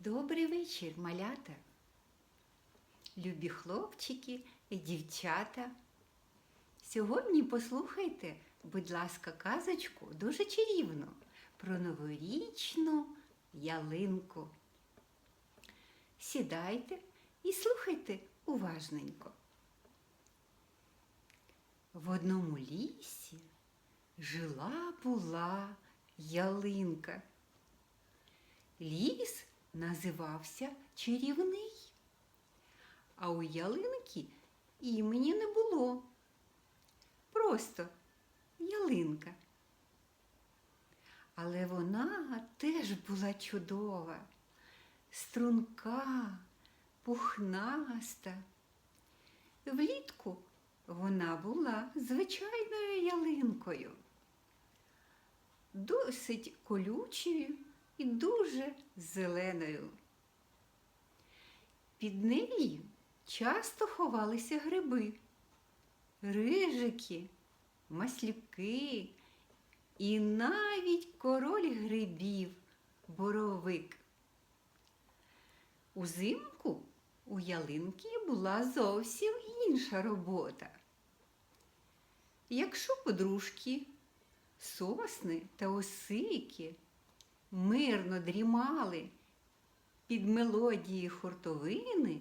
Добрий вечір, малята. Любі хлопчики і дівчата. Сьогодні послухайте, будь ласка, казочку дуже чарівну про новорічну ялинку. Сідайте і слухайте уважненько. В одному лісі жила була ялинка. Ліс називався чарівний, а у ялинки імені не було. Просто ялинка. Але вона теж була чудова, струнка, пухнаста. Влітку вона була звичайною ялинкою, досить колючою і дуже зеленою. Під нею часто ховалися гриби, рижики, маслюки і навіть король грибів боровик. Узимку у ялинки була зовсім інша робота. Якщо подружки, сосни та осики мирно дрімали під мелодії хуртовини,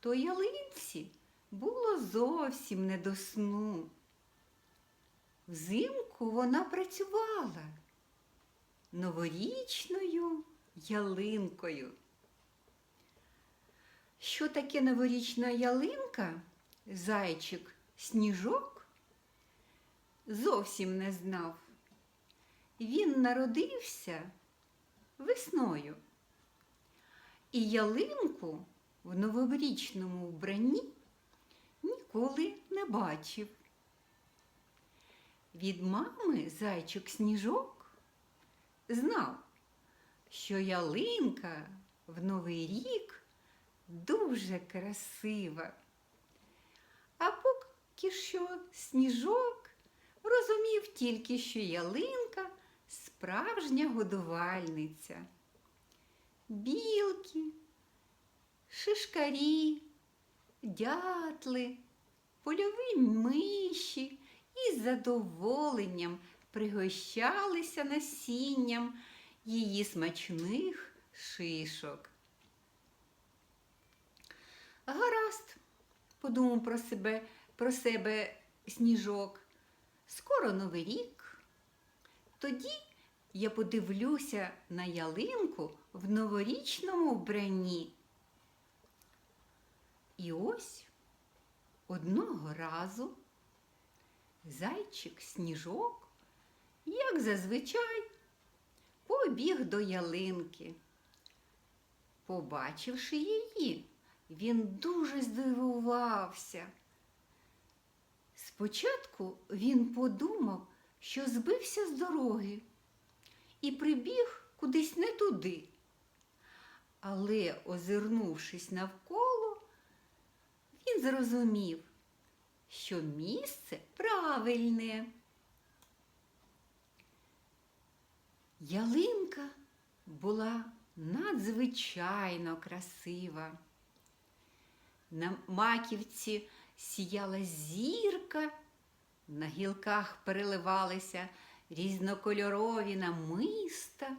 то ялинці було зовсім не до сну. Взимку вона працювала новорічною ялинкою. Що таке новорічна ялинка? Зайчик сніжок зовсім не знав. Він народився весною. І ялинку в новорічному вбранні ніколи не бачив. Від мами зайчик сніжок знав, що ялинка в новий рік дуже красива. А поки що сніжок розумів тільки, що ялинка справжня годувальниця. Білки, шишкарі, дятли, польові миші із задоволенням пригощалися насінням її смачних шишок. Гаразд, подумав про себе, про себе сніжок. Скоро новий рік. Тоді я подивлюся на ялинку в новорічному вбранні. І ось одного разу зайчик сніжок, як зазвичай, побіг до ялинки. Побачивши її, він дуже здивувався. Спочатку він подумав, що збився з дороги і прибіг кудись не туди. Але, озирнувшись навколо, він зрозумів, що місце правильне. Ялинка була надзвичайно красива. На маківці сіяла зірка, на гілках переливалися різнокольорові намиста,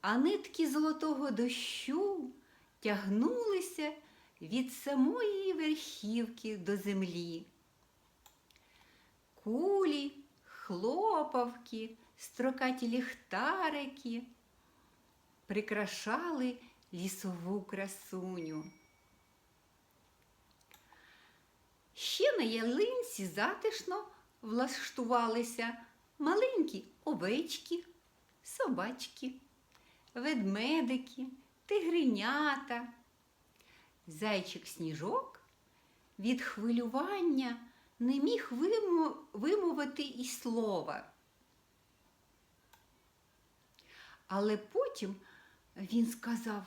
а нитки золотого дощу тягнулися від самої верхівки до землі. Кулі, хлопавки, строкаті ліхтарики прикрашали лісову красуню. Ще на ялинці затишно влаштувалися маленькі овечки, собачки, ведмедики, тигренята. Зайчик сніжок від хвилювання не міг вимовити і слова. Але потім він сказав,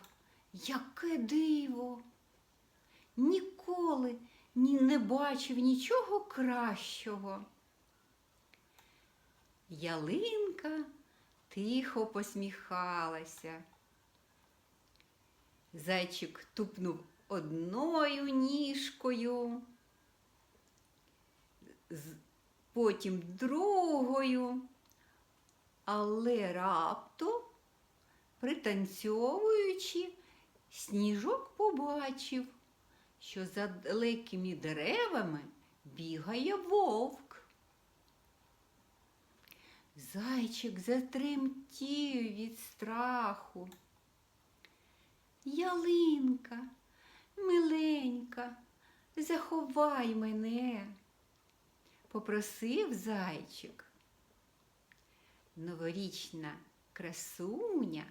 яке диво, ніколи ні не бачив нічого кращого. Ялинка тихо посміхалася. Зайчик тупнув одною ніжкою, потім другою, але раптом, пританцьовуючи, сніжок побачив, що за далекими деревами бігає вовк. Зайчик затремтів від страху. Ялинка, миленька, заховай мене, попросив зайчик. Новорічна красуня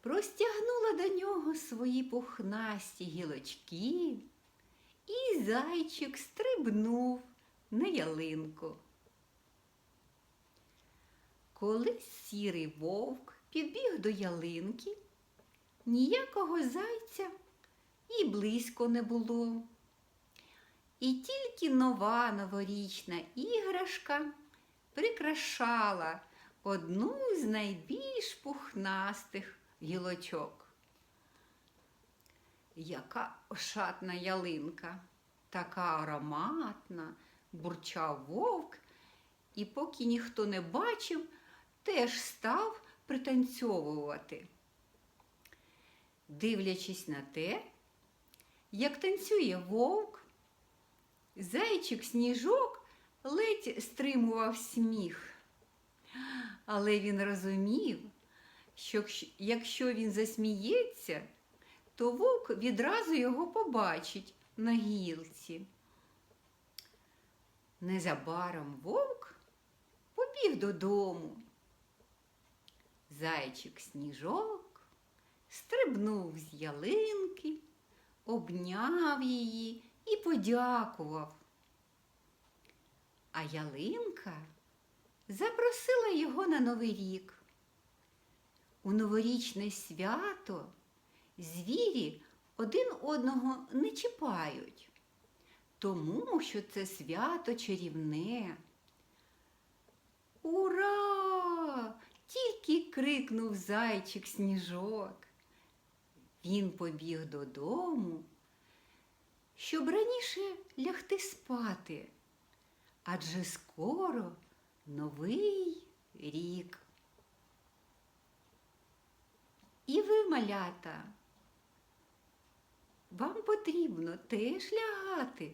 простягнула до нього свої пухнасті гілочки, і зайчик стрибнув на ялинку. Коли сірий вовк підбіг до ялинки, ніякого зайця і близько не було. І тільки нова новорічна іграшка прикрашала одну з найбільш пухнастих гілочок. Яка ошатна ялинка, така ароматна, бурчав вовк, і поки ніхто не бачив, теж став пританцьовувати. Дивлячись на те, як танцює вовк, зайчик сніжок ледь стримував сміх. Але він розумів, що якщо він засміється, то вовк відразу його побачить на гілці. Незабаром вовк побіг додому. Зайчик сніжок стрибнув з ялинки, обняв її і подякував. А ялинка запросила його на Новий рік. У новорічне свято звірі один одного не чіпають, тому що це свято чарівне. Ура! Тільки крикнув зайчик сніжок. Він побіг додому, щоб раніше лягти спати, адже скоро новий рік. І ви, малята, вам потрібно теж лягати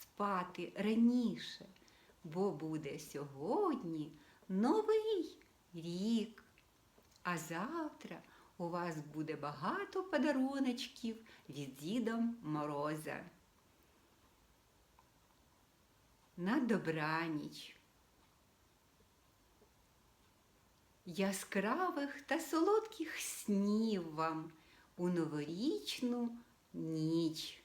спати раніше, бо буде сьогодні новий рік. А завтра у вас буде багато подаруночків від Діда Мороза. На добраніч. Яскравих та солодких снів вам у новорічну ніч.